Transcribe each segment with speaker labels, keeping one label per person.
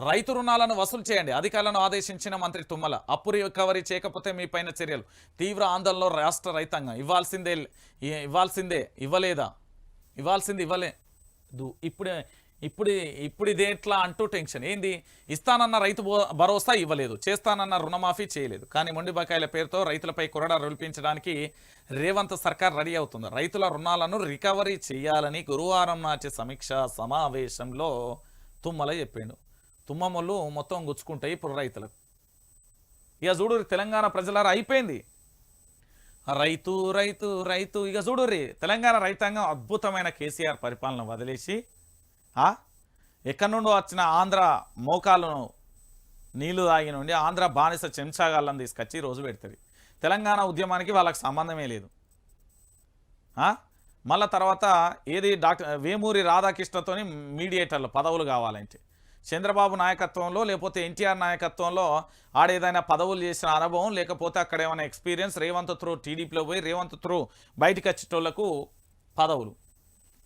Speaker 1: రైతు రుణాలను వసూలు చేయండి. అధికారులను ఆదేశించిన మంత్రి తుమ్మల అప్పు రికవరీ చేయకపోతే మీ పైన చర్యలు. తీవ్ర ఆందోళనలో రాష్ట్ర రైతాంగం. ఇవ్వాల్సిందే ఇవ్వాల్సిందే ఇవ్వలేదా? ఇవ్వాల్సింది ఇవ్వలే. దు- ఇప్పుడే ఇప్పుడు ఇప్పుడు ఇదేట్లా అంటూ టెన్షన్. ఏంది? ఇస్తానన్న రైతు భో- భరోసా ఇవ్వలేదు. చేస్తానన్న రుణమాఫీ చేయలేదు. కానీ మొండి బకాయిల పేరుతో రైతులపై కొరడా రొలిపించడానికి రేవంత్ సర్కార్ రెడీ అవుతుంది. రైతుల రుణాలను రికవరీ చేయాలని గురువారం నాటి సమీక్ష సమావేశంలో తుమ్మల చెప్పిండు. తుమ్మమ్మలు మొత్తం గుచ్చుకుంటాయి ఇప్పుడు రైతులకు. ఇక చూడు తెలంగాణ ప్రజలారా అయిపోయింది. రైతు రైతు రైతు ఇక చూడుర్రి తెలంగాణ రైతాంగం అద్భుతమైన కేసీఆర్ పరిపాలన వదిలేసి ఎక్కడి నుండో వచ్చిన ఆంధ్ర మోకాలను నీళ్ళు తాగి నుండి ఆంధ్ర బానిస చెంచాగాళ్ళని తీసుకొచ్చి రోజు పెడుతుంది. తెలంగాణ ఉద్యమానికి వాళ్ళకి సంబంధమే లేదు. మళ్ళా తర్వాత ఏది డాక్టర్ వేమూరి రాధాకృష్ణతోని మీడియేటర్లు పదవులు కావాలంటే. చంద్రబాబు నాయకత్వంలో లేకపోతే ఎన్టీఆర్ నాయకత్వంలో ఆడేదైనా పదవులు చేసిన అనుభవం లేకపోతే అక్కడ ఏమైనా ఎక్స్పీరియన్స్ రేవంత్ త్రూ టీడీపీలో పోయి రేవంత్ త్రూ బయటకు వచ్చేటోళ్ళకు పదవులు.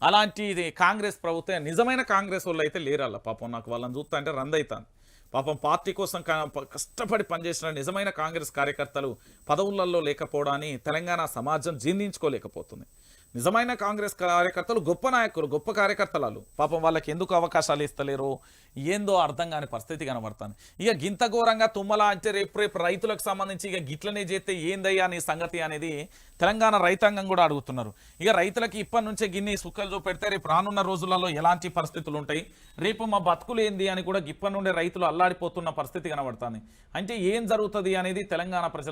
Speaker 1: అలాంటి ఇది కాంగ్రెస్ ప్రభుత్వం నిజమైన కాంగ్రెస్ వాళ్ళు అయితే లేరల్ల. పాపం నాకు వాళ్ళని చూస్తా అంటే రందవుతాను పాపం పార్టీ కోసం కష్టపడి పనిచేసిన నిజమైన కాంగ్రెస్ కార్యకర్తలు పదవులలో లేకపోవడాన్ని తెలంగాణ సమాజం జీర్ణించుకోలేకపోతుంది. నిజమైన కాంగ్రెస్ కార్యకర్తలు గొప్ప నాయకులు గొప్ప కార్యకర్తలు పాపం వాళ్ళకి ఎందుకు అవకాశాలు ఇస్తలేరు? ఏందో అర్థం కాని పరిస్థితి కనబడుతుంది. ఇక గింత ఘోరంగా తుమ్మల అంటే రేపు రేపు రైతులకు సంబంధించి ఇక గిట్లనే చేస్తే ఏందయ్యా నీ సంగతి అనేది తెలంగాణ రైతాంగం కూడా అడుగుతున్నారు. ఇక రైతులకి ఇప్పటి నుంచే గిన్ని సుక్కలు చూపెడితే రేపు రానున్న రోజులలో ఎలాంటి పరిస్థితులు ఉంటాయి? రేపు మా బతుకులు ఏంది అని కూడా ఇప్పటి నుండే రైతులు అల్లాడిపోతున్న పరిస్థితి కనబడుతుంది. అంటే ఏం జరుగుతుంది అనేది తెలంగాణ ప్రజల